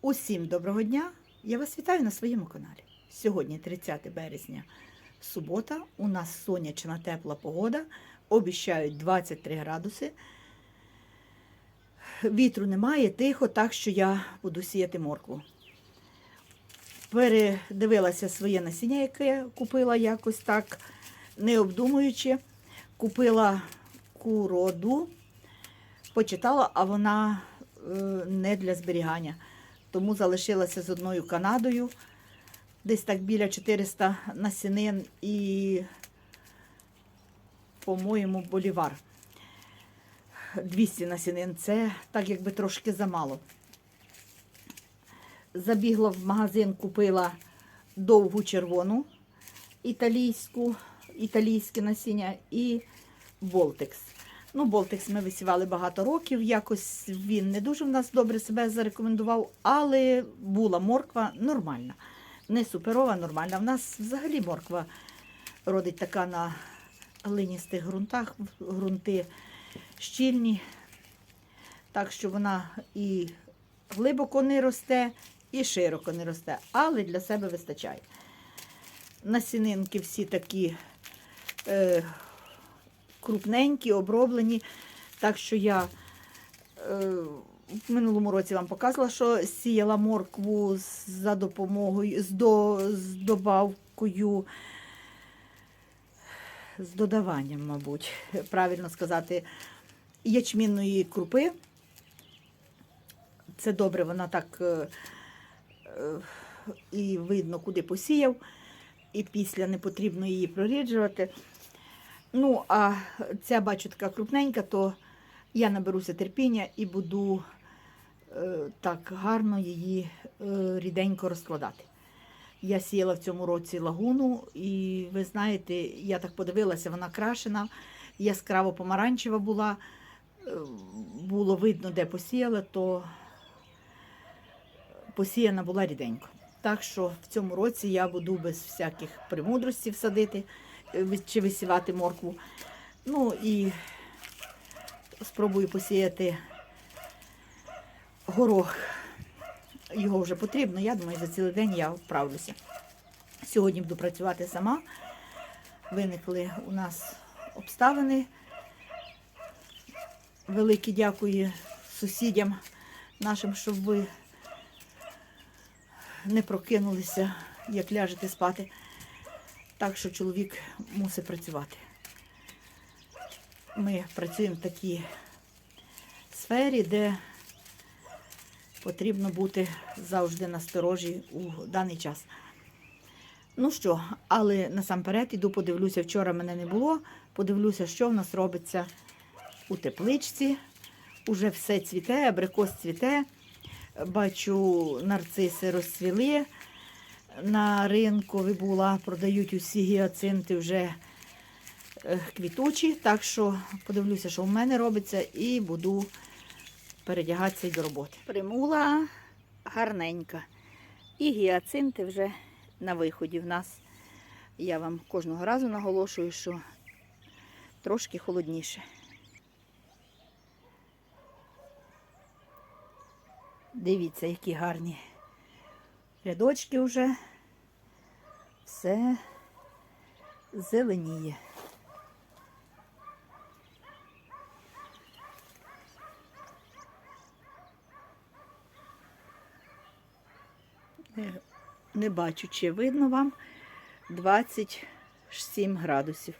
Усім доброго дня! Я вас вітаю на своєму каналі. Сьогодні 30 березня, субота. У нас сонячна тепла погода. Обіщають 23 градуси. Вітру немає, тихо, так що я буду сіяти моркву. Передивилася своє насіння, яке купила якось так, не обдумуючи. Купила куроду, почитала, а вона е, не для зберігання. Тому залишилася з одною Канадою, десь так біля 400 насінин і, по-моєму, болівар. 200 насінин це так якби трошки замало. Забігла в магазин, купила довгу червону італійську, італійське насіння і Болтекс. Ну, Болтекс ми висівали багато років, якось він не дуже в нас добре себе зарекомендував, але була морква нормальна. Не суперова, нормальна. В нас взагалі морква родить така на глиністих ґрунтах, ґрунти щільні, так що вона і глибоко не росте, і широко не росте, але для себе вистачає. Насінинки всі такі е, крупненькі, оброблені. Так що я е, в минулому році вам показувала, що сіяла моркву за допомогою, з, до, з добавкою, з додаванням, мабуть, правильно сказати, ячмінної крупи. Це добре, вона так е, е, і видно, куди посіяв, і після не потрібно її проріджувати. Ну, а ця бачу така крупненька, то я наберуся терпіння і буду е, так гарно її е, ріденько розкладати. Я сіяла в цьому році лагуну, і ви знаєте, я так подивилася, вона крашена, яскраво помаранчева була. Е, Було видно, де посіяла, то посіяна була ріденько. Так що в цьому році я буду без всяких премудростей садити е, чи висівати моркву. Ну і спробую посіяти горох. Його вже потрібно. Я думаю, за цілий день я вправлюся. Сьогодні буду працювати сама. Виникли у нас обставини. Велике дякую сусідям нашим, щоб ви не прокинулися, як ляжете спати. Так що чоловік мусить працювати. Ми працюємо в такій сфері, де потрібно бути завжди насторожі у даний час. Ну що, але насамперед іду подивлюся, вчора мене не було. Подивлюся, що в нас робиться у тепличці. Уже все цвіте, абрикос цвіте. Бачу, нарциси розцвіли. На ринку була, продають усі гіацинти вже е, квітучі. Так що подивлюся, що в мене робиться, і буду передягатися до роботи. Примула гарненька. І гіацинти вже на виході в нас. Я вам кожного разу наголошую, що трошки холодніше. Дивіться, які гарні рядочки вже. Все зеленіє. Не, бачу, чи видно вам 27 градусів.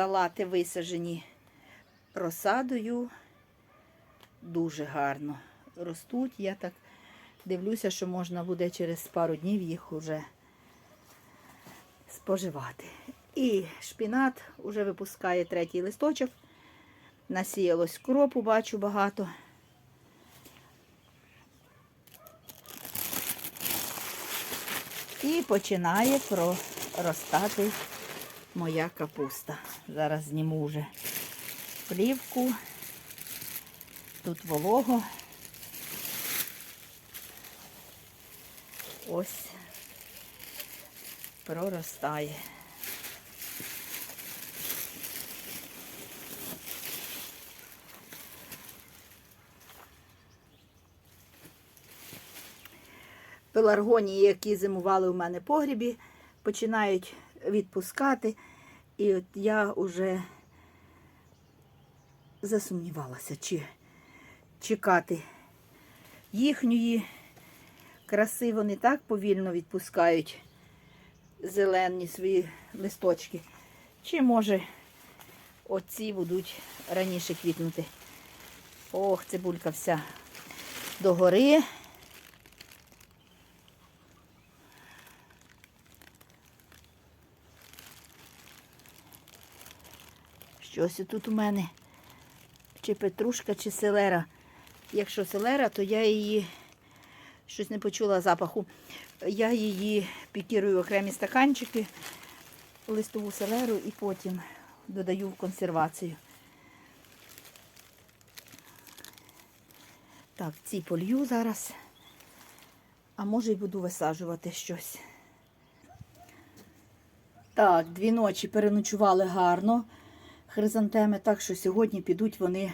Салати висаджені розсадою. Дуже гарно ростуть. Я так дивлюся, що можна буде через пару днів їх уже споживати. І шпінат вже випускає третій листочок. Насіялось кропу, бачу багато. І починає проростати моя капуста. Зараз зніму вже плівку. Тут волого. Ось проростає. Пеларгонії, які зимували у мене погрібі, починають відпускати. І от я вже засумнівалася, чи чекати їхньої краси. Вони так повільно відпускають зелені свої листочки. Чи може оці будуть раніше квітнути. Ох, цибулька вся догори. Щось тут у мене. Чи петрушка, чи селера. Якщо селера, то я її щось не почула запаху. Я її пікірую в окремі стаканчики, листову селеру і потім додаю в консервацію. Так, ці полью зараз. А може й буду висаджувати щось. Так, дві ночі переночували гарно хризантеми, так що сьогодні підуть вони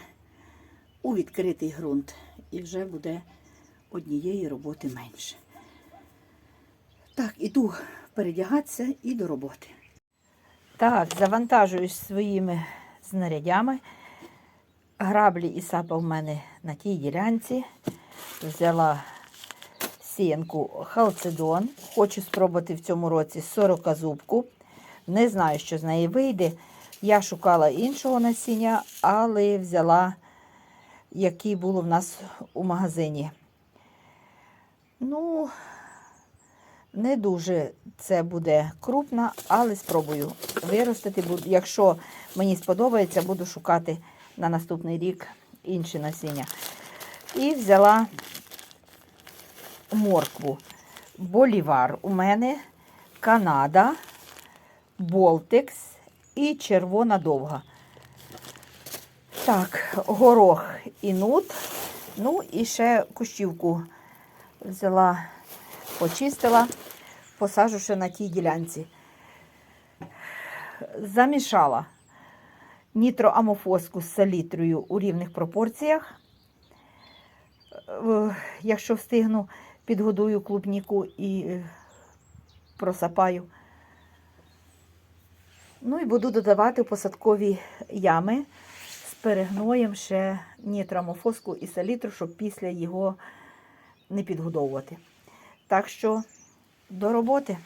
у відкритий ґрунт. І вже буде однієї роботи менше. Так, іду передягатися і до роботи. Так, завантажуюсь своїми знарядями. Граблі і сапа в мене на тій ділянці. Взяла сіянку халцедон. Хочу спробувати в цьому році 40 зубку. Не знаю, що з неї вийде. Я шукала іншого насіння, але взяла, який було в нас у магазині. Ну, не дуже це буде крупна, але спробую виростити. Якщо мені сподобається, буду шукати на наступний рік інші насіння. І взяла моркву. Болівар у мене, Канада, Болтекс і червона довга. Так, горох і нут. Ну і ще кущівку взяла, почистила, посажу ще на тій ділянці. Замішала нітроамофоску з салітрою у рівних пропорціях. Е, Якщо встигну, підгодую клубніку і е, просапаю. Ну і буду додавати в посадкові ями з перегноєм ще нітроамофоску і салітру, щоб після його не підгодовувати. Так що до роботи.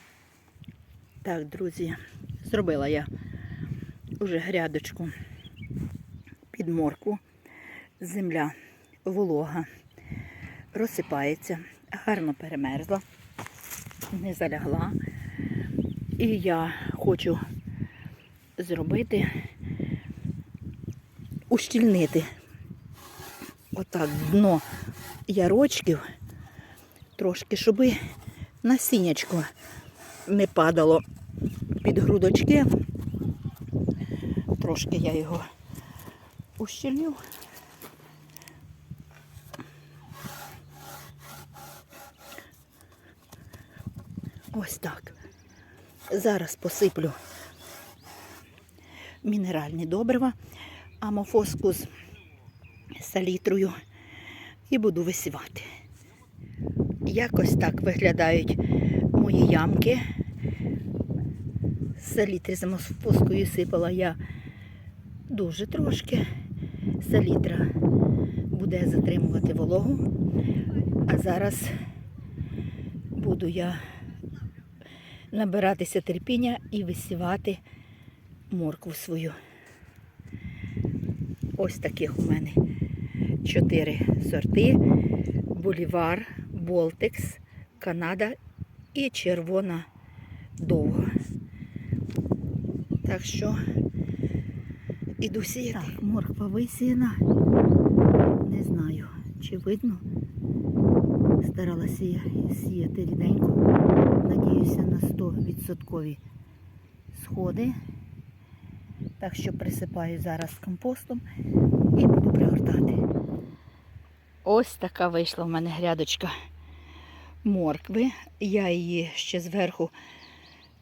Так, друзі, зробила я уже грядочку під морку. Земля волога, розсипається, гарно перемерзла, не залягла. І я хочу зробити, ущільнити отак дно ярочків трошки, щоб насіннячко не падало під грудочки. Трошки я його ущільню. Ось так. Зараз посиплю мінеральні добрива, амофоску з салітрою і буду висівати. Якось так виглядають мої ямки. Салітри з амофоскою сипала я дуже трошки. Салітра буде затримувати вологу. А зараз буду я набиратися терпіння і висівати моркву свою. Ось таких у мене чотири сорти: Болівар, Болтекс, Канада і червона довга. Так що іду сіяти. Так, морква висіяна. Не знаю, чи видно. Старалася сіяти ріденько. Надіюся на 100% сходи. Так що присипаю зараз компостом і буду пригортати. Ось така вийшла в мене грядочка моркви. Я її ще зверху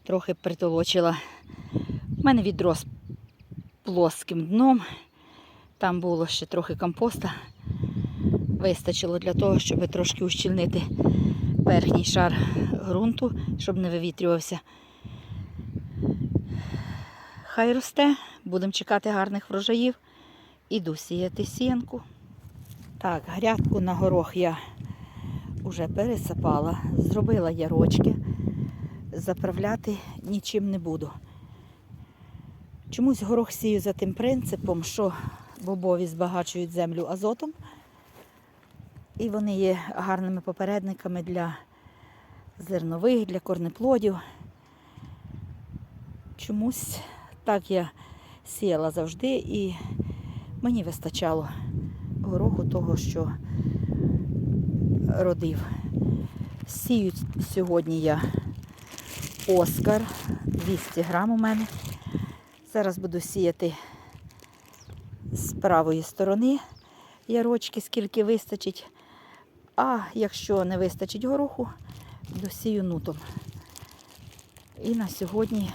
трохи притолочила. У мене відро з плоским дном. Там було ще трохи компоста. Вистачило для того, щоб трошки ущільнити верхній шар ґрунту, щоб не вивітрювався. Хай росте, будемо чекати гарних врожаїв. Іду сіяти сіянку. Так, грядку на горох я вже пересипала, зробила ярочки. Заправляти нічим не буду. Чомусь горох сію за тим принципом, що бобові збагачують землю азотом. І вони є гарними попередниками для зернових, для корнеплодів. Чомусь так я сіяла завжди і мені вистачало гороху того, що родив. Сію сьогодні я Оскар 200 грам у мене. Зараз буду сіяти з правої сторони ярочки, скільки вистачить. А якщо не вистачить гороху, досію нутом. І на сьогодні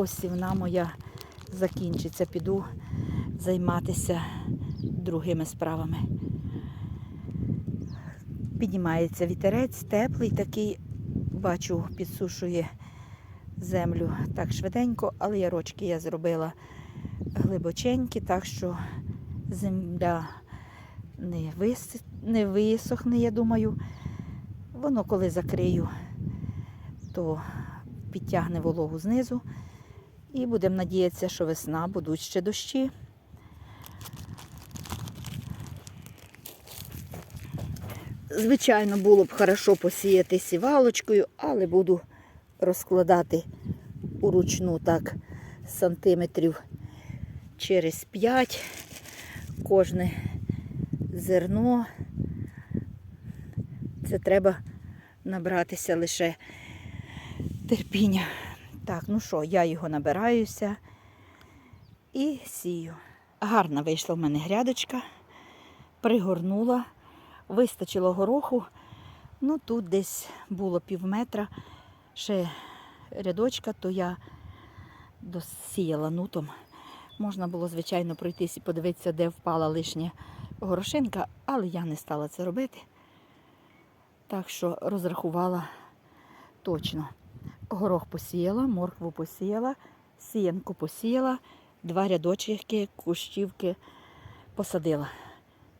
посівна моя закінчиться. Піду займатися другими справами. Піднімається вітерець, теплий такий, бачу, підсушує землю так швиденько, але ярочки я зробила глибоченькі, так що земля не, вис... не висохне, я думаю. Воно коли закрию, то підтягне вологу знизу. І будемо надіятися, що весна будуть ще дощі. Звичайно, було б хорошо посіяти сівалочкою, але буду розкладати уручну так сантиметрів через 5 кожне зерно. Це треба набратися лише терпіння. Так, ну що, я його набираюся і сію. Гарна вийшла в мене грядочка, пригорнула, вистачило гороху. Ну тут десь було пів метра ще рядочка, то я досіяла нутом. Можна було, звичайно, пройтись і подивитися, де впала лишня горошинка, але я не стала це робити. Так що розрахувала точно. Горох посіяла, моркву посіяла, сіянку посіяла, два рядочки кущівки посадила.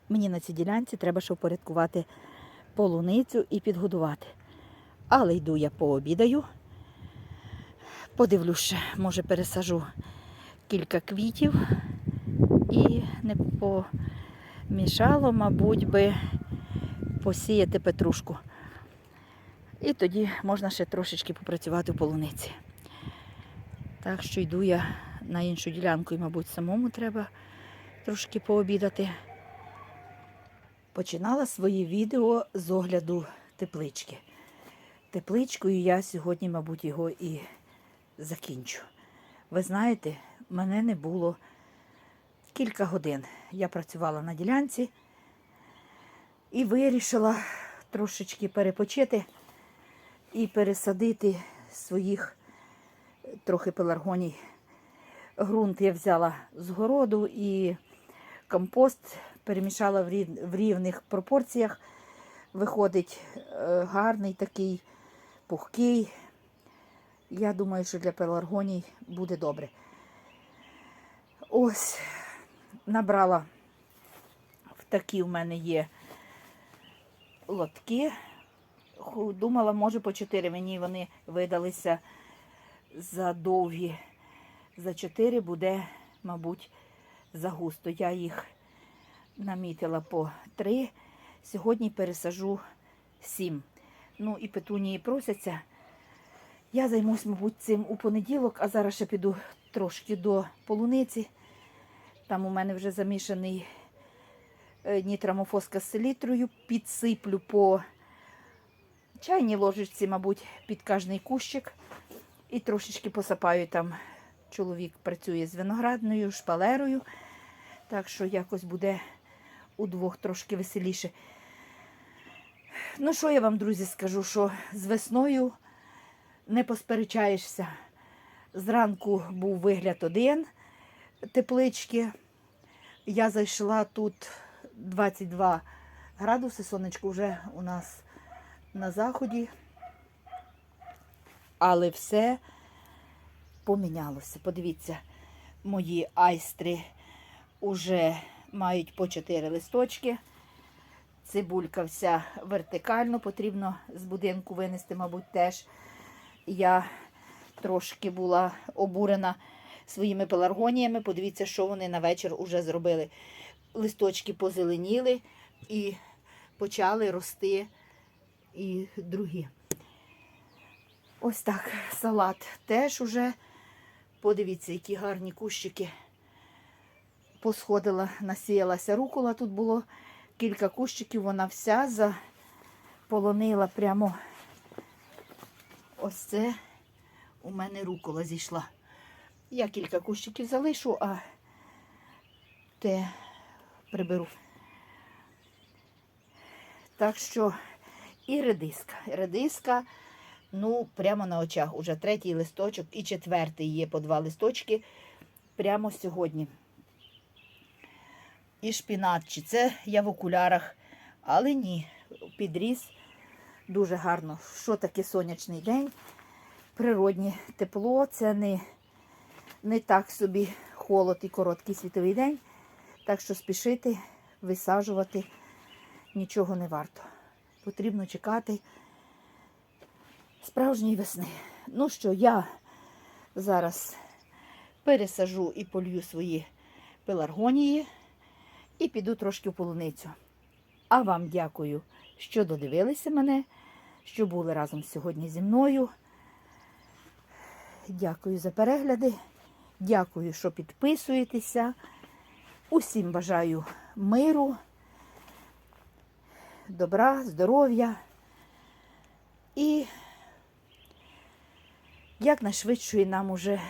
Мені на цій ділянці треба ще впорядкувати полуницю і підгодувати. Але йду я пообідаю. Подивлюся, може пересажу кілька квітів і не помішало, мабуть, би посіяти петрушку. І тоді можна ще трошечки попрацювати в полуниці. Так що йду я на іншу ділянку і, мабуть, самому треба трошки пообідати. Починала своє відео з огляду теплички. Тепличкою я сьогодні, мабуть, його і закінчу. Ви знаєте, мене не було кілька годин. Я працювала на ділянці і вирішила трошечки перепочити і пересадити своїх трохи пеларгоній. Грунт я взяла з городу і компост перемішала в рівних пропорціях. Виходить е, гарний такий, пухкий. Я думаю, що для пеларгоній буде добре. Ось, набрала в такі в мене є лотки. Думала, може по 4. Мені вони видалися за довгі. За 4 буде, мабуть, загусто. Я їх намітила по 3. Сьогодні пересажу 7. Ну і петунії просяться. Я займусь, мабуть, цим у понеділок, а зараз ще піду трошки до полуниці. Там у мене вже замішаний е, нітрамофоска з селітрою. Підсиплю по чайній ложечці, мабуть, під кожний кущик. І трошечки посапаю там. Чоловік працює з виноградною, шпалерою. Так що якось буде удвох трошки веселіше. Ну, що я вам, друзі, скажу, що з весною не посперечаєшся. Зранку був вигляд один теплички. Я зайшла тут 22 градуси, сонечко вже у нас на заході. Але все помінялося. Подивіться, мої айстри вже мають по 4 листочки. Цибулька вся вертикально, потрібно з будинку винести, мабуть, теж. Я трошки була обурена своїми пеларгоніями. Подивіться, що вони на вечір уже зробили. Листочки позеленіли і почали рости і другі. Ось так, салат теж уже. Подивіться, які гарні кущики. Посходила, насіялася рукола. Тут було кілька кущиків, вона вся заполонила прямо. Ось це у мене рукола зійшла. Я кілька кущиків залишу, а те приберу. Так що і редиска. Редиска, ну, прямо на очах. Уже третій листочок і четвертий є по два листочки прямо сьогодні. І шпінат, чи це я в окулярах, але ні, підріс дуже гарно. Що таке сонячний день? Природнє тепло, це не, не так собі холод і короткий світовий день. Так що спішити, висаджувати нічого не варто. Потрібно чекати справжньої весни. Ну що, я зараз пересажу і полью свої пеларгонії і піду трошки в полуницю. А вам дякую, що додивилися мене, що були разом сьогодні зі мною. Дякую за перегляди. Дякую, що підписуєтеся. Усім бажаю миру, добра, здоров'я і якнайшвидшої нам уже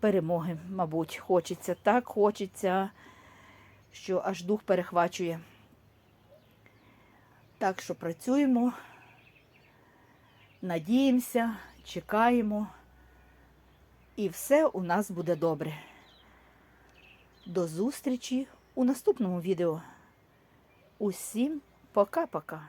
перемоги, мабуть, хочеться. Так хочеться, що аж дух перехвачує. Так що працюємо, надіємося, чекаємо, і все у нас буде добре. До зустрічі у наступному відео. Усім пока-пока.